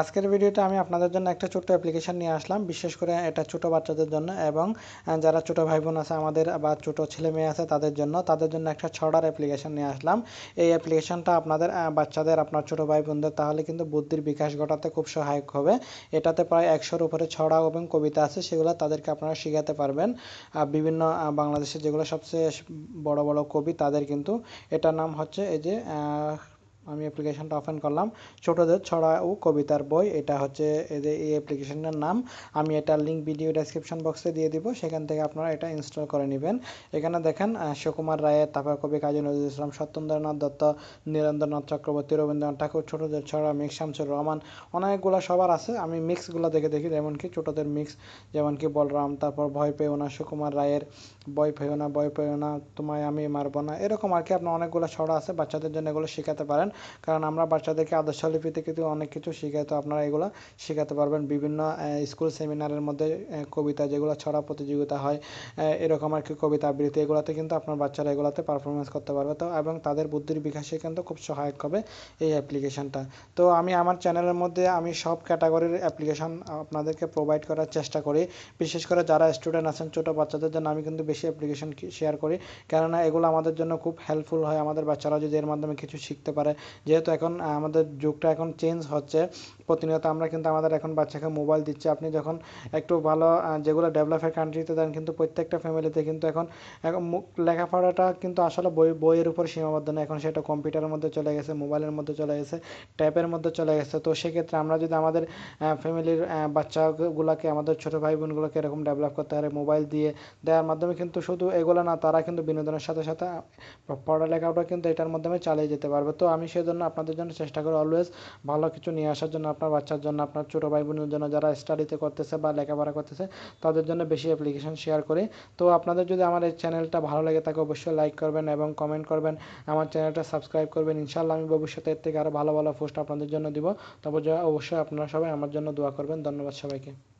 আজকের ভিডিওতে আমি আপনাদের জন্য একটা ছোট্ট অ্যাপ্লিকেশন নিয়ে আসলাম। বিশেষ করে এটা ছোট বাচ্চাদের জন্য এবং যারা ছোট ভাই বোন আছে আমাদের বা ছোট ছেলে মেয়ে আছে তাদের জন্য তাদের জন্য একটা ছড়ার অ্যাপ্লিকেশান নিয়ে আসলাম। এই অ্যাপ্লিকেশনটা আপনাদের বাচ্চাদের, আপনার ছোট ভাই বোনদের তাহলে কিন্তু বুদ্ধির বিকাশ ঘটাতে খুব সহায়ক হবে। এটাতে প্রায় একশোর উপরে ছড়া এবং কবিতা আছে, সেগুলো তাদেরকে আপনারা শেখাতে পারবেন। বিভিন্ন বাংলাদেশের যেগুলো সবচেয়ে বড় বড় কবি তাদের কিন্তু এটার নাম হচ্ছে এই যে আমি অ্যাপ্লিকেশনটা ওপেন করলাম। ছোটদের ছড়া ও কবিতার বই, এটা হচ্ছে এদের এই অ্যাপ্লিকেশনের নাম। আমি এটার লিঙ্ক ভিডিও ডেসক্রিপশন বক্সে দিয়ে দিব, সেখান থেকে আপনারা এটা ইনস্টল করে নেবেন। এখানে দেখেন সুকুমার রায়ের, তারপর কবি কাজী নজরুল ইসলাম, সত্যেন্দ্রনাথ দত্ত, নীরেন্দ্রনাথ চক্রবর্তী, রবীন্দ্রনাথ ঠাকুর, ছোটদের ছড়া মিক্স শামসুর রহমান, অনেকগুলো সবার আছে। আমি মিক্সগুলো দেখে দেখি যেমন কি ছোটদের মিক্স যেমন কি বলরাম, তারপর ভয় পেও না, সুকুমার রায়ের, ভয় পেও না, ভয় পেও না, তোমায় আমি মারবো না, এরকম আর কি আপনার অনেকগুলো ছড়া আছে, বাচ্চাদের জন্য এগুলো শেখাতে পারেন। কারণ আমরা বাচ্চাদেরকে আদর্শ লিপিতে কিন্তু অনেক কিছু শেখাই, তো আপনারা এগুলো শেখাতে পারবেন। বিভিন্ন স্কুল সেমিনারের মধ্যে কবিতা যেগুলো ছড়া প্রতিযোগিতা হয় এরকম আর কি কবিতা আবৃত্তি, এগুলোতে কিন্তু আপনার বাচ্চারা এগুলোতে পারফরমেন্স করতে পারবে। তো এবং তাদের বুদ্ধির বিকাশে কিন্তু খুব সহায়ক হবে এই অ্যাপ্লিকেশনটা তো আমি আমার চ্যানেলের মধ্যে আমি সব ক্যাটাগরির অ্যাপ্লিকেশন আপনাদেরকে প্রোভাইড করার চেষ্টা করি। বিশেষ করে যারা স্টুডেন্ট আছেন, ছোটো বাচ্চাদের জন্য আমি কিন্তু বেশি অ্যাপ্লিকেশন শেয়ার করি। কেননা এগুলো আমাদের জন্য খুব হেল্পফুল হয়। আমাদের বাচ্চারা যদি এর মাধ্যমে কিছু শিখতে পারে যেহেতু এখন আমাদের যুগটা এখন চেঞ্জ হচ্ছে, প্রতিনিয়ত আমরা কিন্তু আমাদের এখন বাচ্চাকে মোবাইল দিচ্ছি। আপনি যখন একটু ভালো যেগুলো ডেভেলপের কান্ট্রিতে দেন কিন্তু প্রত্যেকটা ফ্যামিলিতে কিন্তু এখন এখন লেখাপড়াটা কিন্তু আসলে বই, বইয়ের উপর সীমাবদ্ধ না। এখন সেটা কম্পিউটারের মধ্যে চলে গেছে মোবাইলের মধ্যে চলে গেছে ট্যাবের মধ্যে চলে গেছে। তো সেক্ষেত্রে আমরা যদি আমাদের ফ্যামিলির বাচ্চাগুলোকে, আমাদের ছোটো ভাই বোনগুলোকে এরকম ডেভেলপ করতে পারে মোবাইল দিয়ে দেওয়ার মাধ্যমে কিন্তু শুধু এগুলো না, তারা কিন্তু বিনোদনের সাথে সাথে পড়ালেখাটা কিন্তু এটার মাধ্যমে চালিয়ে যেতে পারবে। তো আমি সেজন্য আপনাদের জন্য চেষ্টা করি অলওয়েজ ভালো কিছু নিয়ে আসার জন্য, আপনার বাচ্চার জন্য, আপনার ছোটো ভাই বোনের জন্য যারা স্টাডিতে করতেছে বা লেখাপড়া করতেছে, তাদের জন্য বেশি অ্যাপ্লিকেশন শেয়ার করি। তো আপনাদের যদি আমার এই চ্যানেলটা ভালো লাগে তাকে অবশ্যই লাইক করবেন এবং কমেন্ট করবেন, আমার চ্যানেলটা সাবস্ক্রাইব করবেন। ইনশাল্লাহ আমি ভবিষ্যতে এর থেকে আরও ভালো ভালো পোস্ট আপনাদের জন্য দিব। তবে অবশ্যই আপনারা সবাই আমার জন্য দোয়া করবেন। ধন্যবাদ সবাইকে।